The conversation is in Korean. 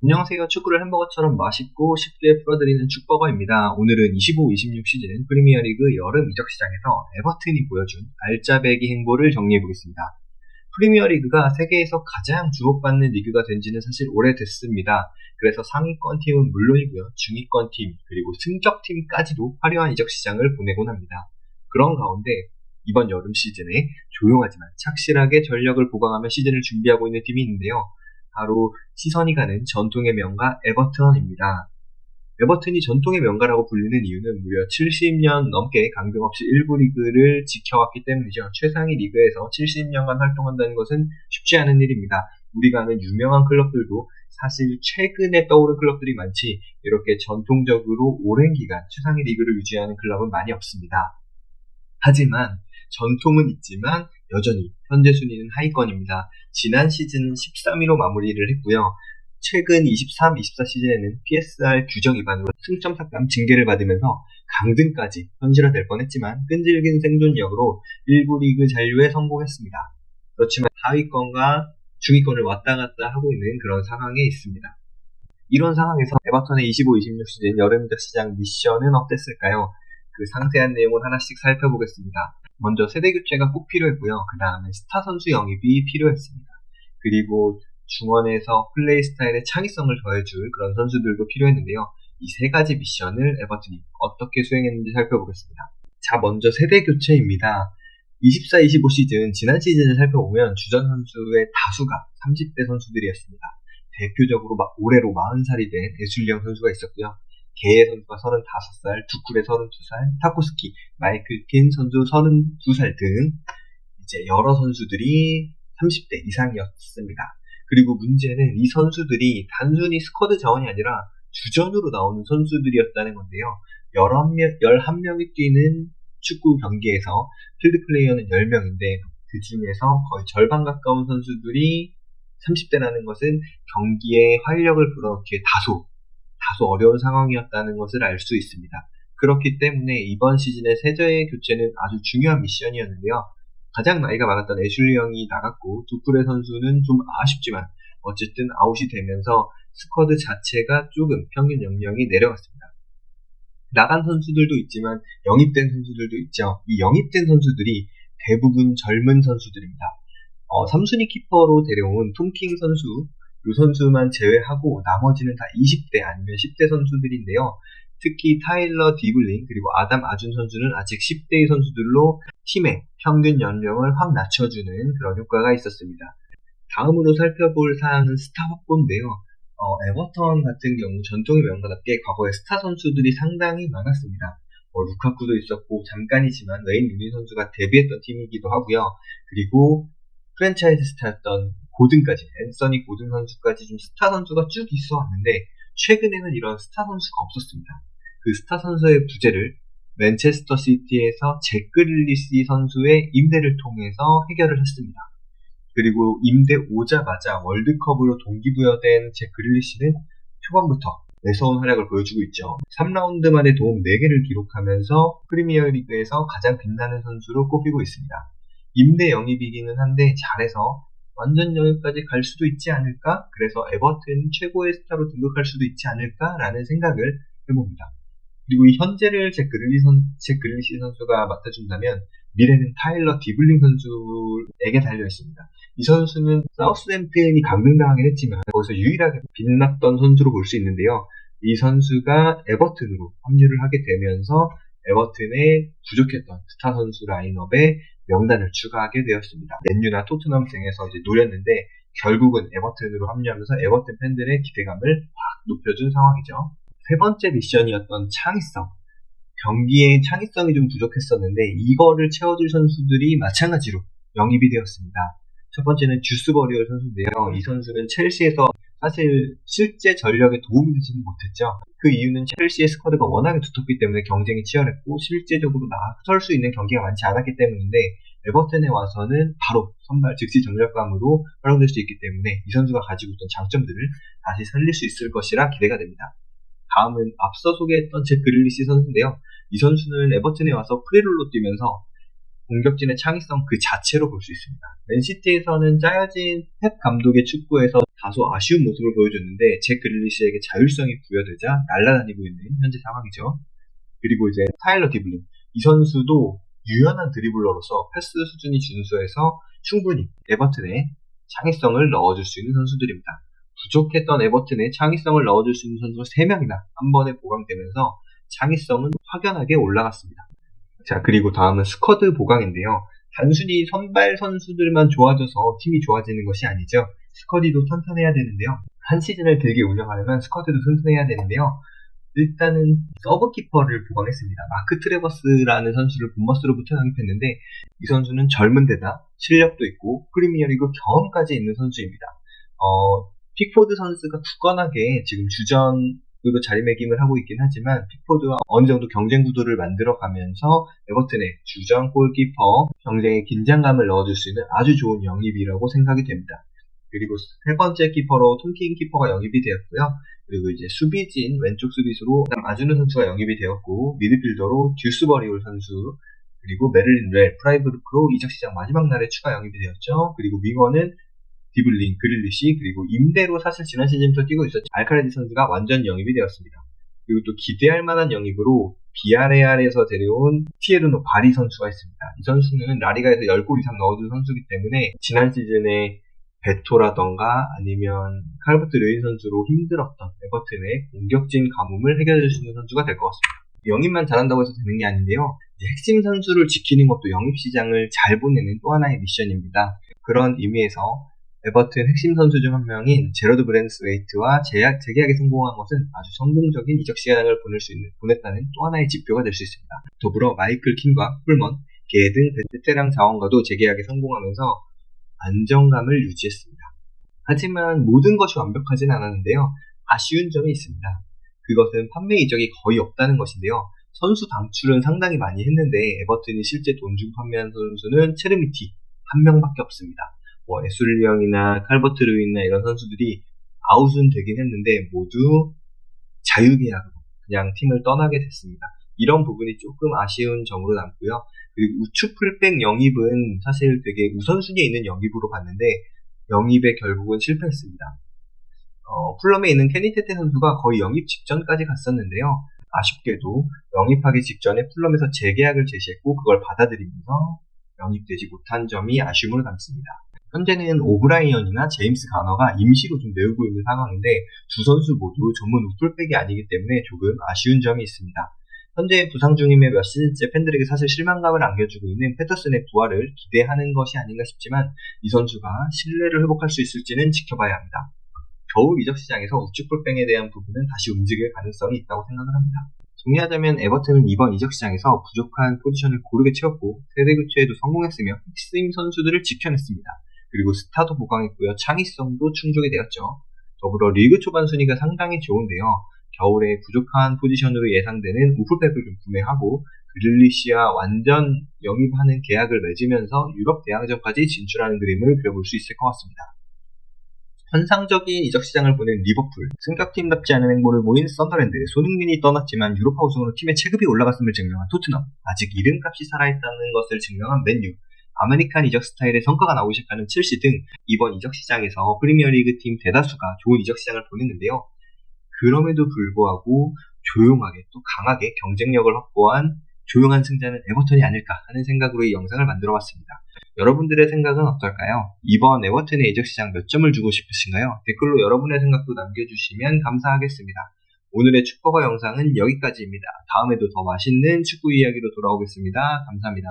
안녕하세요. 축구를 햄버거처럼 맛있고 쉽게 풀어드리는 축버거입니다. 오늘은 25-26 시즌 프리미어리그 여름 이적 시장에서 에버튼이 보여준 알짜배기 행보를 정리해보겠습니다. 프리미어리그가 세계에서 가장 주목받는 리그가 된 지는 사실 오래됐습니다. 그래서 상위권 팀은 물론이고요. 중위권 팀, 그리고 승격팀까지도 화려한 이적 시장을 보내곤 합니다. 그런 가운데 이번 여름 시즌에 조용하지만 착실하게 전력을 보강하며 시즌을 준비하고 있는 팀이 있는데요. 바로 시선이 가는 전통의 명가 에버턴입니다. 에버튼이 전통의 명가라고 불리는 이유는 무려 70년 넘게 강등 없이 1부 리그를 지켜왔기 때문이죠. 최상위 리그에서 70년간 활동한다는 것은 쉽지 않은 일입니다. 우리가 아는 유명한 클럽들도 사실 최근에 떠오른 클럽들이 많지 이렇게 전통적으로 오랜 기간 최상위 리그를 유지하는 클럽은 많이 없습니다. 하지만 전통은 있지만 여전히 현재 순위는 하위권입니다. 지난 시즌 13위로 마무리를 했고요. 최근 23, 24 시즌에는 PSR 규정 위반으로 승점 삭감 징계를 받으면서 강등까지 현실화될 뻔했지만 끈질긴 생존력으로 1부 리그 잔류에 성공했습니다. 그렇지만 하위권과 중위권을 왔다 갔다 하고 있는 그런 상황에 있습니다. 이런 상황에서 에버턴의 25-26 시즌 여름적 시장 미션은 어땠을까요? 그 상세한 내용을 하나씩 살펴보겠습니다. 먼저 세대 교체가 꼭 필요했고요. 그 다음에 스타 선수 영입이 필요했습니다. 그리고 중원에서 플레이 스타일의 창의성을 더해줄 그런 선수들도 필요했는데요. 이 세 가지 미션을 에버튼이 어떻게 수행했는지 살펴보겠습니다. 자, 먼저 세대 교체입니다. 24-25 시즌, 지난 시즌을 살펴보면 주전 선수의 다수가 30대 선수들이었습니다. 대표적으로 올해로 40살이 된 에슐리형 선수가 있었고요. 게의 선수가 35살, 두쿨의 32살, 타코스키, 마이클 킨 선수 32살 등 이제 여러 선수들이 30대 이상이었습니다. 그리고 문제는 이 선수들이 단순히 스쿼드 자원이 아니라 주전으로 나오는 선수들이었다는 건데요. 11명, 11명이 뛰는 축구 경기에서 필드 플레이어는 10명인데 그 중에서 거의 절반 가까운 선수들이 30대라는 것은 경기에 활력을 불어넣기에 다소 다소 어려운 상황이었다는 것을 알 수 있습니다. 그렇기 때문에 이번 시즌의 세저의 교체는 아주 중요한 미션이었는데요. 가장 나이가 많았던 애슐리 형이 나갔고 두프레 선수는 좀 아쉽지만 어쨌든 아웃이 되면서 스쿼드 자체가 조금 평균 연령이 내려갔습니다. 나간 선수들도 있지만 영입된 선수들도 있죠. 이 영입된 선수들이 대부분 젊은 선수들입니다. 어, 3순위 키퍼로 데려온 톰킹 선수 이 선수만 제외하고 나머지는 다 20대 아니면 10대 선수들인데요. 특히 타일러 디블링 그리고 아담 아준 선수는 아직 10대의 선수들로 팀의 평균 연령을 확 낮춰주는 그런 효과가 있었습니다. 다음으로 살펴볼 사항은 스타 확보인데요. 어, 에버턴 같은 경우 전통의 명가답게 과거에 스타 선수들이 상당히 많았습니다. 뭐 루카쿠도 있었고 잠깐이지만 웨인 유니 선수가 데뷔했던 팀이기도 하고요. 그리고 프랜차이즈 스타였던 고든까지 앤서니 고든 선수까지 좀 스타 선수가 쭉 있어 왔는데 최근에는 이런 스타 선수가 없었습니다. 그 스타 선수의 부재를 맨체스터 시티에서 제크릴리시 선수의 임대를 통해서 해결을 했습니다. 그리고 임대 오자마자 월드컵으로 동기부여된 제크릴리시는 초반부터 매서운 활약을 보여주고 있죠. 3라운드 만에 도움 4개를 기록하면서 프리미어 리그에서 가장 빛나는 선수로 꼽히고 있습니다. 임대 영입이기는 한데 잘해서 완전 영역까지 갈 수도 있지 않을까? 그래서 에버튼 최고의 스타로 등극할 수도 있지 않을까라는 생각을 해봅니다. 그리고 이 현재를 제 그릴리 선, 제 그릴리시 선수가 맡아준다면 미래는 타일러 디블링 선수에게 달려 있습니다. 이 선수는 사우스햄튼이 강등당하긴 했지만 거기서 유일하게 빛났던 선수로 볼 수 있는데요. 이 선수가 에버튼으로 합류를 하게 되면서 에버튼의 부족했던 스타 선수 라인업에 명단을 추가하게 되었습니다. 맨유나 토트넘 등에서 이제 노렸는데 결국은 에버튼으로 합류하면서 에버튼 팬들의 기대감을 확 높여준 상황이죠. 세 번째 미션이었던 창의성. 경기에 창의성이 좀 부족했었는데 이거를 채워줄 선수들이 마찬가지로 영입이 되었습니다. 첫 번째는 주스 버리얼 선수인데요. 이 선수는 첼시에서 사실 실제 전력에 도움이 되지는 못했죠. 그 이유는 첼시의 스쿼드가 워낙에 두텁기 때문에 경쟁이 치열했고 실제적으로 나설 수 있는 경기가 많지 않았기 때문인데 에버튼에 와서는 바로 선발 즉시 전력감으로 활용될 수 있기 때문에 이 선수가 가지고 있던 장점들을 다시 살릴 수 있을 것이라 기대가 됩니다. 다음은 앞서 소개했던 제 그릴리시 선수인데요. 이 선수는 에버튼에 와서 프리롤로 뛰면서 공격진의 창의성 그 자체로 볼 수 있습니다. 맨시티에서는 짜여진 펩 감독의 축구에서 다소 아쉬운 모습을 보여줬는데 제 그릴리시에게 자율성이 부여되자 날아다니고 있는 현재 상황이죠. 그리고 이제 타일러 디블린 이 선수도 유연한 드리블러로서 패스 수준이 준수해서 충분히 에버튼에 창의성을 넣어줄 수 있는 선수들입니다. 부족했던 에버튼에 창의성을 넣어줄 수 있는 선수가 3명이나 한 번에 보강되면서 창의성은 확연하게 올라갔습니다. 자, 그리고 다음은 스쿼드 보강인데요. 단순히 선발 선수들만 좋아져서 팀이 좋아지는 것이 아니죠. 스쿼디도 튼튼해야 되는데요. 한 시즌을 길게 운영하려면 스쿼드도 튼튼해야 되는데요. 일단은 서브키퍼를 보강했습니다. 마크 트레버스라는 선수를 본머스로부터 영입했는데 이 선수는 젊은 데다 실력도 있고 프리미어리그 경험까지 있는 선수입니다. 어, 픽포드 선수가 굳건하게 지금 주전 으로 자리매김을 하고 있긴 하지만 픽포드와 어느 정도 경쟁 구도를 만들어 가면서 에버튼의 주전 골키퍼 경쟁에 긴장감을 넣어줄 수 있는 아주 좋은 영입이라고 생각이 됩니다. 그리고 세 번째 키퍼로 톰킨 키퍼가 영입이 되었고요. 그리고 이제 수비진 왼쪽 수비수로 아주는 선수가 영입이 되었고 미드필더로 듀스버리올 선수 그리고 메릴린 렐 프라이브루크로 이적 시장 마지막 날에 추가 영입이 되었죠. 그리고 윙어는 디블린, 그릴리시 그리고 임대로 사실 지난 시즌부터 뛰고 있었죠. 알카레디 선수가 완전 영입이 되었습니다. 그리고 또 기대할 만한 영입으로 비아레알에서 데려온 티에르노 바리 선수가 있습니다. 이 선수는 라리가에서 10골 이상 넣어준 선수이기 때문에 지난 시즌에 베토라던가 아니면 칼버트 르인 선수로 힘들었던 에버튼의 공격진 가뭄을 해결해 주는 선수가 될 것 같습니다. 영입만 잘한다고 해서 되는 게 아닌데요. 핵심 선수를 지키는 것도 영입 시장을 잘 보내는 또 하나의 미션입니다. 그런 의미에서 에버튼 핵심 선수 중 한 명인 제로드 브랜스웨이트와 재약, 재계약에 성공한 것은 아주 성공적인 이적 시간을 보낼 수 있는, 보냈다는 또 하나의 지표가 될 수 있습니다. 더불어 마이클 킹과 풀먼, 게 등 베테랑 자원과도 재계약에 성공하면서 안정감을 유지했습니다. 하지만 모든 것이 완벽하진 않았는데요. 아쉬운 점이 있습니다. 그것은 판매 이적이 거의 없다는 것인데요. 선수 방출은 상당히 많이 했는데 에버튼이 실제 돈 주고 판매한 선수는 체르미티 한 명밖에 없습니다. 뭐 에술리 형이나 칼버트 르윈이나 이런 선수들이 아웃은 되긴 했는데 모두 자유계약으로 그냥 팀을 떠나게 됐습니다. 이런 부분이 조금 아쉬운 점으로 남고요. 그리고 우측 풀백 영입은 사실 되게 우선순위에 있는 영입으로 봤는데 영입에 결국은 실패했습니다. 어, 풀럼에 있는 케니테테 선수가 거의 영입 직전까지 갔었는데요. 아쉽게도 영입하기 직전에 풀럼에서 재계약을 제시했고 그걸 받아들이면서 영입되지 못한 점이 아쉬움으로 남습니다. 현재는 오브라이언이나 제임스 가너가 임시로 좀 메우고 있는 상황인데 두 선수 모두 전문 우풀백이 아니기 때문에 조금 아쉬운 점이 있습니다. 현재 부상 중임의 몇 시즌째 팬들에게 사실 실망감을 안겨주고 있는 패터슨의 부활을 기대하는 것이 아닌가 싶지만 이 선수가 신뢰를 회복할 수 있을지는 지켜봐야 합니다. 겨울 이적 시장에서 우측 풀뱅에 대한 부분은 다시 움직일 가능성이 있다고 생각을 합니다. 정리하자면 에버튼은 이번 이적 시장에서 부족한 포지션을 고르게 채웠고 세대 교체에도 성공했으며 핵심 선수들을 지켜냈습니다. 그리고 스타도 보강했고요. 창의성도 충족이 되었죠. 더불어 리그 초반 순위가 상당히 좋은데요. 겨울에 부족한 포지션으로 예상되는 우프백을 좀 구매하고 그릴리시와 완전 영입하는 계약을 맺으면서 유럽 대항전까지 진출하는 그림을 그려볼 수 있을 것 같습니다. 환상적인 이적 시장을 보낸 리버풀, 승격팀답지 않은 행보를 보인 썬더랜드, 손흥민이 떠났지만 유로파 우승으로 팀의 체급이 올라갔음을 증명한 토트넘, 아직 이름값이 살아있다는 것을 증명한 맨유, 아메리칸 이적 스타일의 성과가 나오기 시작하는 첼시 등 이번 이적 시장에서 프리미어리그 팀 대다수가 좋은 이적 시장을 보냈는데요. 그럼에도 불구하고 조용하게 또 강하게 경쟁력을 확보한 조용한 승자는 에버턴이 아닐까 하는 생각으로 이 영상을 만들어 봤습니다. 여러분들의 생각은 어떨까요? 이번 에버튼의 이적 시장 몇 점을 주고 싶으신가요? 댓글로 여러분의 생각도 남겨주시면 감사하겠습니다. 오늘의 축구가 영상은 여기까지입니다. 다음에도 더 맛있는 축구 이야기로 돌아오겠습니다. 감사합니다.